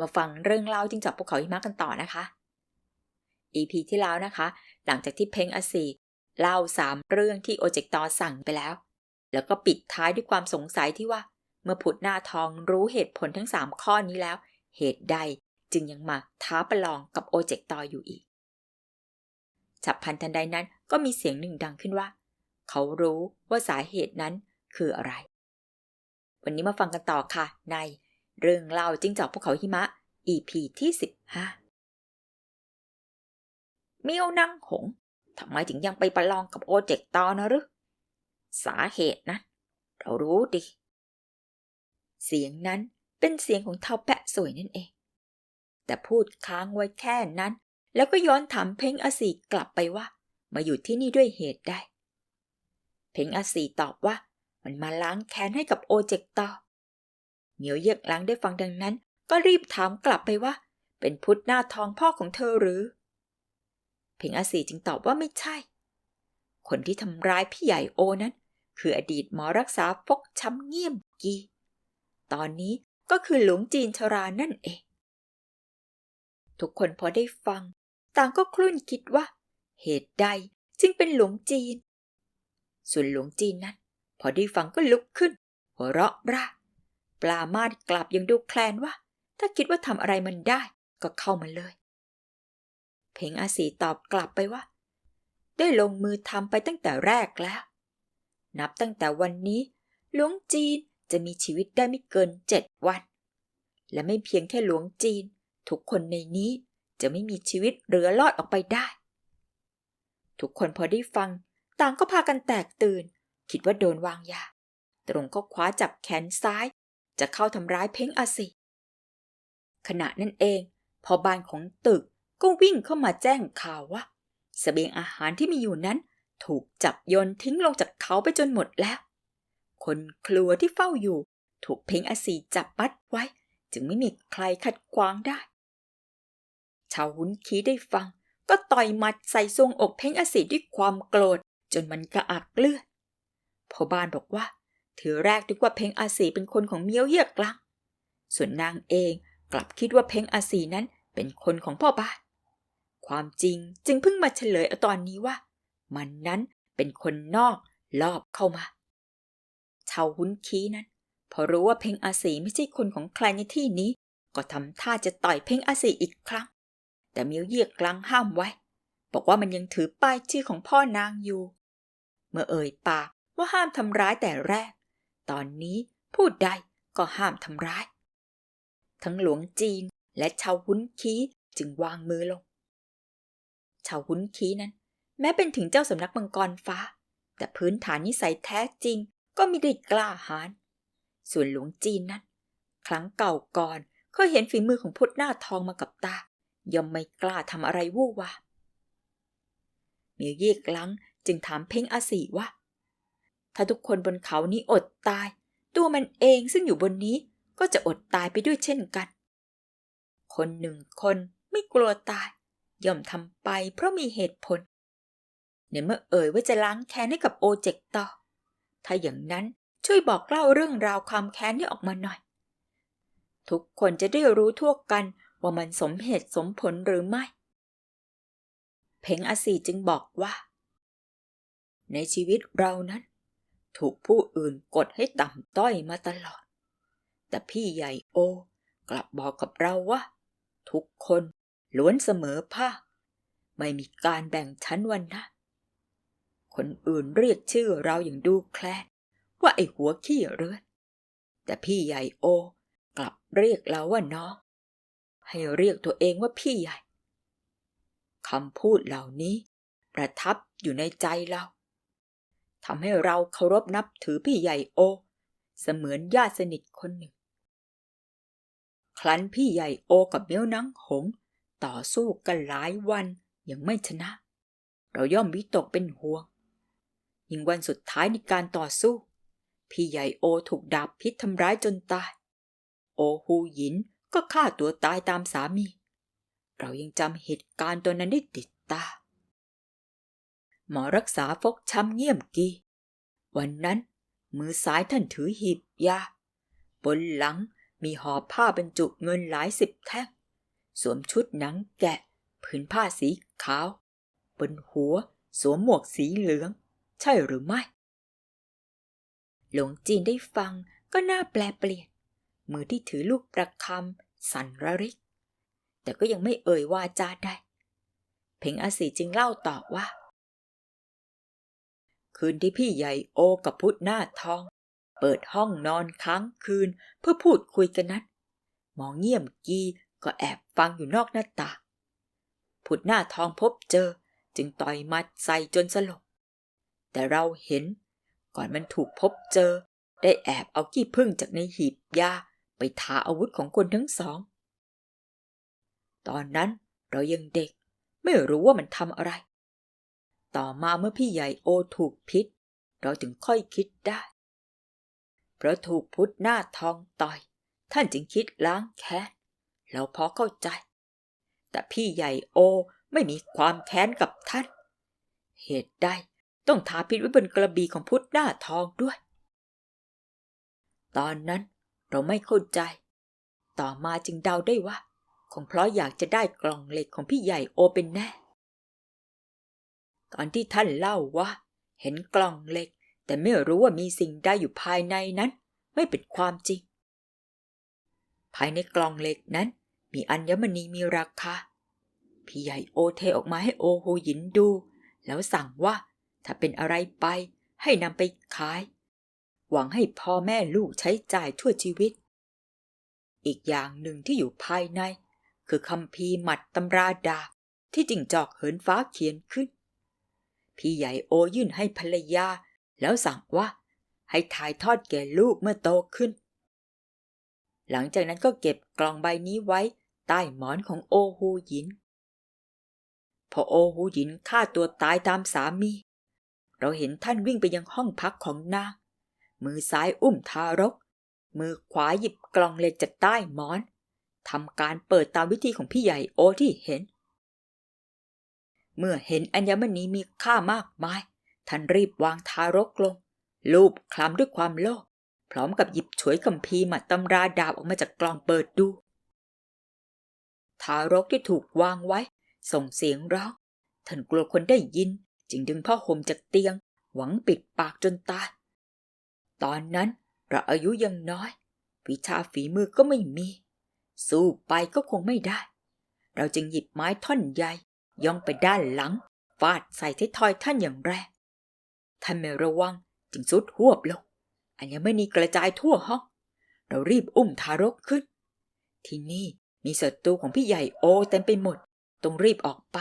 มาฟังเรื่องเล่าจิ้งจอกภูเขาหิมะกันต่อนะคะ EP ที่แล้วนะคะ หลังจากที่เพ้งอาซีเล่าสามเรื่องที่โอเจกตอสั่งไปแล้ว แล้วก็ปิดท้ายด้วยความสงสัยที่ว่า เมื่อผุดหน้าทองรู้เหตุผลทั้งสามข้อนี้แล้ว เหตุใดจึงยังมาท้าประลองกับโอเจกตออยู่อีก ฉับพันทันใดนั้นก็มีเสียงหนึ่งดังขึ้นว่า เขารู้ว่าสาเหตุนั้นคืออะไร วันนี้มาฟังกันต่อค่ะใน เรื่องเล่าจิ้งจอกภูเขาหิมะ EP ที่ 15 เมียวนั่งหงทำไมถึงยังไปประลองกับโอเจกต่อนะหรือ สาเหตุนะเรารู้ดิ เสียงนั้นเป็นเสียงของเท่าแปะสวยนั่นเอง แต่พูดค้างไว้แค่นั้น แล้วก็ย้อนถามเพ้งอสีกลับไปว่า มาอยู่ที่นี่ด้วยเหตุใดเพ้งอสีตอบว่ามันมาล้างแค้นให้กับโอเจกต่อ เหมียวเยือกล้างได้ฟังดังนั้น ก็รีบถามกลับไปว่า เป็นพุทธหน้าทองพ่อของเธอหรือเพ่งอาสีจึงตอบว่าไม่ใช่ คนที่ทำร้ายพี่ใหญ่โอนั้น คืออดีตหมอรักษาฟกช้ำเงี่ยมกีตอนนี้ก็คือหลวงจีนชรานั่นเอง ทุกคนพอได้ฟัง ต่างก็คลุ่นคิดว่า เหตุใดจึงเป็นหลวงจีน ส่วนหลวงจีนนั้น พอได้ฟังก็ลุกขึ้น หัวเราะร่า ปลามาดกลับยังดูแคลนว่า ถ้าคิดว่าทำอะไรมันได้ก็เข้ามาเลย เพ่งอาสีตอบกลับไปว่า ได้ลงมือทำไปตั้งแต่แรกแล้ว นับตั้งแต่วันนี้หลวงจีนจะมีชีวิตได้ไม่เกินเจ็ดวัน และไม่เพียงแค่หลวงจีน ทุกคนในนี้จะไม่มีชีวิตเหลือรอดออกไปได้ ทุกคนพอได้ฟัง ต่างก็พากันแตกตื่น คิดว่าโดนวางยา ตรงก็คว้าจับแขนซ้าย จะเข้าทำร้ายเพ้งอาสิ ขณะนั้นเอง พอบ้านของตึกก็วิ่งเข้ามาแจ้งข่าวว่าสเสบียงอาหารที่มีอยู่นั้น ถูกจับโยนทิ้งลงจากเขาไปจนหมดแล้ว คนครัวที่เฝ้าอยู่ ถูกเพ้งอาสีจับมัดไว้ จึงไม่มีใครขัดขวางได้ ชาวหุนคีได้ฟัง ก็ต่อยหมัดใส่ทรงอกเพ้งอาสีด้วยความโกรธ จนมันกระอักเลือดพอบ้านบอกว่า ถือแรกนึกว่าเพ้งอาสีเป็นคนของเมียวเยียกลังส่วนนางเองกลับคิดว่าเพ้งอาสีนั้นเป็นคนของพ่อบ้าน ความจริงจึงเพิ่งมาเฉลยอตอนนี้ว่า มันนั้นเป็นคนนอกลอบเข้ามา ชาวหุนคีนั้น พอรู้ว่าเพ่งอาสีไม่ใช่คนของใครในที่นี้ ก็ทำท่าจะต่อยเพ่งอาสีอีกครั้ง แต่เมียวเยียกกลางห้ามไว้ บอกว่ามันยังถือป้ายชื่อของพ่อนางอยู่ เมื่อเอ่ยปากว่าห้ามทำร้ายแต่แรก ตอนนี้พูดใดก็ห้ามทำร้าย ทั้งหลวงจีนและชาวหุนคีจึงวางมือลง ชาวหุนคีนั้น แม้เป็นถึงเจ้าสำนักมังกรฟ้า แต่พื้นฐานนิสัยแท้จริงก็ไม่ได้กล้าหาญส่วนหลวงจีนนั้น ครั้งเก่าก่อนเคยเห็นฝีมือของพุทธหน้าทองมากับตา ย่อมไม่กล้าทำอะไรวู่วาเมียวเยียกลังจึงถามเพ่งอาสีว่า ถ้าทุกคนบนเขานี้อดตาย ตัวมันเองซึ่งอยู่บนนี้ก็จะอดตายไปด้วยเช่นกัน คนหนึ่งคนไม่กลัวตาย ย่อมทำไปเพราะมีเหตุผลในเมื่อเอ่ยว่าจะล้างแค้นให้กับโอเจกต่อ ถ้าอย่างนั้นช่วยบอกเล่าเรื่องราวความแค้นนี้ออกมาหน่อย ทุกคนจะได้รู้ทั่วกันว่ามันสมเหตุสมผลหรือไม่ เพ่งอาสีจึงบอกว่า ในชีวิตเรานั้น ถูกผู้อื่นกดให้ต่ำต้อยมาตลอด แต่พี่ใหญ่โอกลับบอกกับเราว่า ทุกคนล้วนเสมอภาคไม่มีการแบ่งชั้นวันนะ คนอื่นเรียกชื่อเราอย่างดูแคลนว่าไอหัวขี้เรือนแต่พี่ใหญ่โอกลับเรียกเราว่าน้อง ให้เรียกตัวเองว่าพี่ใหญ่คำพูดเหล่านี้ ประทับอยู่ในใจเรา ทำให้เราเคารพนับถือพี่ใหญ่โอ เสมือนญาติสนิทคนหนึ่ง ครั้นพี่ใหญ่โอกับเมียวนังหง ต่อสู้กันหลายวันยังไม่ชนะ เราย่อมวิตกเป็นห่วง ยิ่งวันสุดท้ายในการต่อสู้ พี่ใหญ่โอถูกดาบพิษทำร้ายจนตาย โอฮูหยินก็ฆ่าตัวตายตามสามี เรายังจำเหตุการณ์ตัวนั้นได้ติดตา หมอรักษาฟกช้ำเงี่ยมกี วันนั้น มือซ้ายท่านถือหีบยา บนหลังมีห่อผ้าบรรจุเงินหลายสิบแท่ง สวมชุดหนังแกะ ผืนผ้าสีขาว บนหัวสวมหมวกสีเหลือง ใช่หรือไม่ หลวงจีนได้ฟังก็น่าแปลเปลี่ยน มือที่ถือลูกประคำสั่นระริก แต่ก็ยังไม่เอ่ยวาจาได้ เพ่งอาศีจึงเล่าต่อว่า คืนที่พี่ใหญ่โอกับพุทธหน้าทอง เปิดห้องนอนค้างคืนเพื่อพูดคุยกันนั้นมองเงี่ยมกีก็แอบฟังอยู่นอกหน้าต่างพุทธหน้าทองพบเจอจึงต่อยมัดใส่จนสลบ แต่เราเห็น ก่อนมันถูกพบเจอ ได้แอบเอาขี้ผึ้งจากในหีบยาไปทาอาวุธของคนทั้งสอง ตอนนั้นเรายังเด็กไม่รู้ว่ามันทำอะไร ต่อมาเมื่อพี่ใหญ่โอถูกพิษ เราถึงค่อยคิดได้ เพราะถูกพุทธหน้าทองต่อย ท่านจึงคิดล้างแค้นเราพอเข้าใจ แต่พี่ใหญ่โอไม่มีความแค้นกับท่าน เหตุใดต้องทาพิษไว้บนกระบี่ของพุทธหน้าทองด้วย ตอนนั้นเราไม่เข้าใจ ต่อมาจึงเดาได้ว่า คงเพราะอยากจะได้กล่องเหล็กของพี่ใหญ่โอเป็นแน่ ตอนที่ท่านเล่าว่า เห็นกล่องเหล็ก แต่ไม่รู้ว่ามีสิ่งใดอยู่ภายในนั้น ไม่เป็นความจริง ภายในกล่องเหล็กนั้น มีอัญมณีมีราคาพี่ใหญ่โอเทออกมาให้โอฮูหยินดู แล้วสั่งว่าถ้าเป็นอะไรไปให้นำไปขาย หวังให้พ่อแม่ลูกใช้จ่ายทั่วชีวิต อีกอย่างหนึ่งที่อยู่ภายใน คือคำพีหมัดตำราดาบที่จิงจอกเหินฟ้าเขียนขึ้น พี่ใหญ่โอยื่นให้ภรรยา แล้วสั่งว่า ให้ถ่ายทอดแก่ลูกเมื่อโตขึ้น หลังจากนั้นก็เก็บกล่องใบนี้ไว้ใต้หมอนของโอฮูหยิน พอโอฮูหยินฆ่าตัวตายตามสามี เราเห็นท่านวิ่งไปยังห้องพักของนาง มือซ้ายอุ้มทารก มือขวาหยิบกล่องเหล็กจากใต้หมอนทำการเปิดตามวิธีของพี่ใหญ่โอที่เห็น เมื่อเห็นอัญมณีมีค่ามากมาย ท่านรีบวางทารกลง ลูบคลำด้วยความโลภพร้อมกับหยิบฉวยคัมภีมาตำราดาบออกมาจากกล่องเปิดดู ทารกที่ถูกวางไว้ ส่งเสียงร้อง ท่านกลัวคนได้ยิน จึงดึงผ้าห่มจากเตียง หวังปิดปากจนตาย ตอนนั้นเราอายุยังน้อย วิชาฝีมือก็ไม่มี สู้ไปก็คงไม่ได้ เราจึงหยิบไม้ท่อนใหญ่ ย่องไปด้านหลังฟาดใส่ท้ายทอยท่านอย่างแรงท่านไม่ระวังจึงสุดหวบลงอัญมณีกระจายทั่วห้อง เรารีบอุ้มทารกขึ้น ที่นี่มีศัตรูของพี่ใหญ่โอเต็มไปหมด ต้องรีบออกไป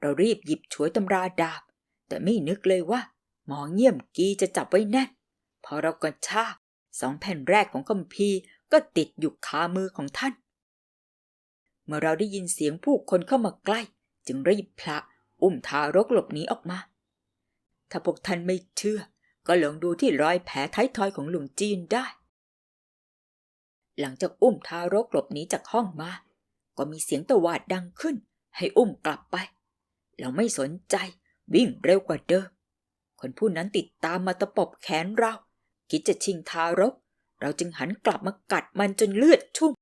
เรารีบหยิบฉวยตำราดาบ แต่ไม่นึกเลยว่า หมอเงี่ยมกีจะจับไว้แน่น พอเรากระชากสองแผ่นแรกของคัมภีร์ก็ติดอยู่คามือของท่าน เมื่อเราได้ยินเสียงผู้คนเข้ามาใกล้ จึงรีบพละอุ้มทารกหลบหนีออกมา ถ้าพวกท่านไม่เชื่อ ก็ลองดูที่รอยแผลท้ายทอยของหลวงจีนได้ หลังจากอุ้มทารกหลบหนีจากห้องมา ก็มีเสียงตะวาดดังขึ้น ให้อุ้มกลับไป เราไม่สนใจวิ่งเร็วกว่าเดิม คนผู้นั้นติดตามมาตะปบแขนเรา คิดจะชิงทารก เราจึงหันกลับมากัดมันจนเลือดชุ่ม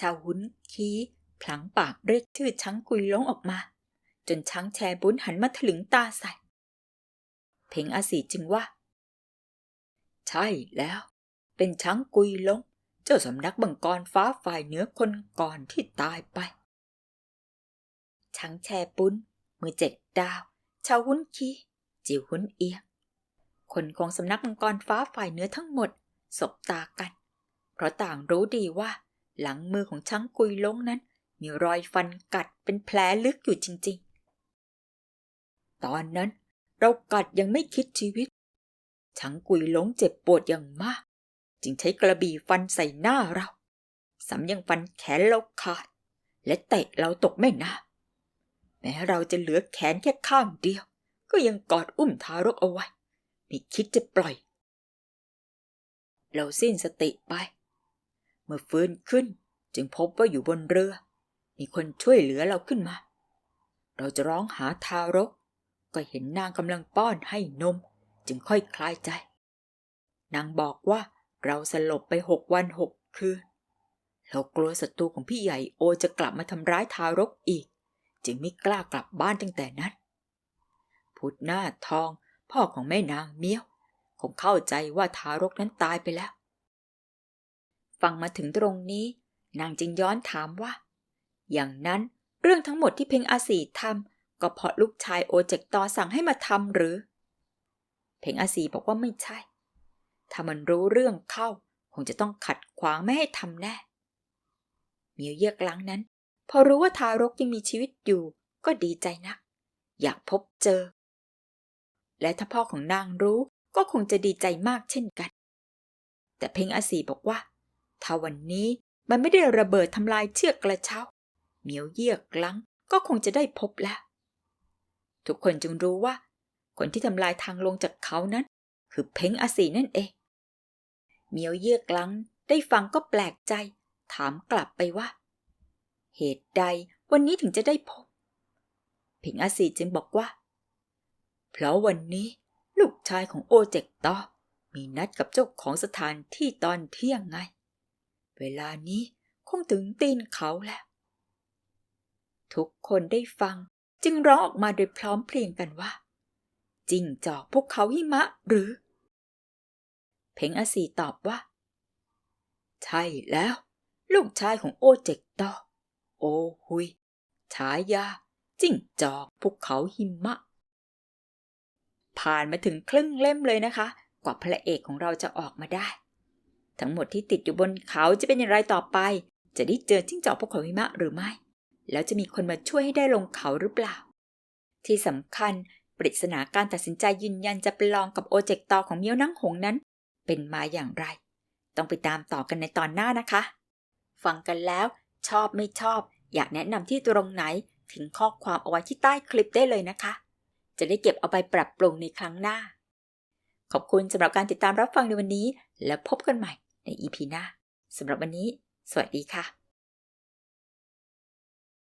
ชาวหุนคีพลังปากเรียกชื่อช้างกุยล้งออกมา จนช้างแชบุญหันมาถลึงตาใส่ เพ่งอาศีจึงว่า ใช่แล้ว เป็นช้างกุยล้งเจ้าสำนักบังกรฟ้าฝ่ายเหนือคนก่อนที่ตายไป ช้างแชปุ้น มือเจ็ดดาว ชาวหุนคีจิวหุนเอียงคนของสำนักมังกรฟ้าฝ่ายเหนือทั้งหมด สบตากัน เพราะต่างรู้ดีว่า หลังมือของช้างกุยลงนั้น มีรอยฟันกัดเป็นแผลลึกอยู่จริง ๆ ตอนนั้นเรากัดยังไม่คิดชีวิตช้างกุยลงเจ็บปวดอย่างมาก จึงใช้กระบี่ฟันใส่หน้าเราสำยังฟันแขนเราขาด และเตะเราตกแม่น้ำแม้เราจะเหลือแขนแค่ข้างเดียว ก็ยังกอดอุ้มทารกเอาไว้ไม่คิดจะปล่อย เราสิ้นสติไป เมื่อฟื้นขึ้นจึงพบว่าอยู่บนเรือ มีคนช่วยเหลือเราขึ้นมา เราจะร้องหาทารก ก็เห็นนางกำลังป้อนให้นม จึงค่อยคลายใจ นางบอกว่าเราสลบไปหกวันหกคืน เรากลัวศัตรูของพี่ใหญ่โอจะกลับมาทำร้ายทารกอีก จึงไม่กล้ากลับบ้านตั้งแต่นั้น พุทธหน้าทอง พ่อของแม่นางเมียว คงเข้าใจว่าทารกนั้นตายไปแล้ว ฟังมาถึงตรงนี้ นางจึงย้อนถามว่า อย่างนั้นเรื่องทั้งหมดที่เพ็งอาสีทำก็เพราะลูกชายโอเจกตอสั่งให้มาทำหรือ เพ็งอาสีบอกว่าไม่ใช่ ถ้ามันรู้เรื่องเข้า คงจะต้องขัดขวางไม่ให้ทำแน่เหมียวเยือกลังนั้น พอรู้ว่าทารกยังมีชีวิตอยู่ ก็ดีใจนัก อยากพบเจอ และถ้าพ่อของนางรู้ก็คงจะดีใจมากเช่นกัน แต่เพ็งอาสีบอกว่า ถ้าวันนี้มันไม่ได้ระเบิดทำลายเชือกกระเช้า เหมียวเยือกลังก็คงจะได้พบแล้ว ทุกคนจึงรู้ว่า คนที่ทำลายทางลงจากเขานั้น คือเพ้งอาสีนั่นเอง เหมียวเยือกลังได้ฟังก็แปลกใจ ถามกลับไปว่า เหตุใดวันนี้ถึงจะได้พบ เพ้งอาสีจึงบอกว่า เพราะวันนี้ลูกชายของโอเจกตอมีนัดกับเจ้าของสถานที่ตอนเที่ยงไง เวลานี้คงถึงตีนเขาแล้ว ทุกคนได้ฟังจึงร้องออกมาโดยพร้อมเพรียงกันว่าจิ้งจอกพวกเขาหิมะหรือ เพ็งอาสีตอบว่า ใช่แล้ว ลูกชายของโอเจกตอโอฮุยฉายาจิ้งจอกภูเขาหิมะ ผ่านมาถึงครึ่งเล่มเลยนะคะ กว่าพระเอกของเราจะออกมาได้ ทั้งหมดที่ติดอยู่บนเขาจะเป็นอย่างไรต่อไป จะได้เจอจิ้งจอกภูเขาหิมะหรือไม่ แล้วจะมีคนมาช่วยให้ได้ลงเขาหรือเปล่า ที่สำคัญปริศนาการตัดสินใจยืนยันจะไปลองกับโอเจกตอของเมียวนั่งหงนั้น เป็นมาอย่างไร ต้องไปตามต่อกันในตอนหน้านะคะ ฟังกันแล้ว ชอบไม่ชอบ อยากแนะนำที่ตรงไหนทิ้งข้อความเอาไว้ที่ใต้คลิปได้เลยนะคะ จะได้เก็บเอาไปปรับปรุงในครั้งหน้า ขอบคุณสำหรับการติดตามรับฟังในวันนี้ และพบกันใหม่ ใน EP หน้าสำหรับวันนี้ สวัสดีค่ะ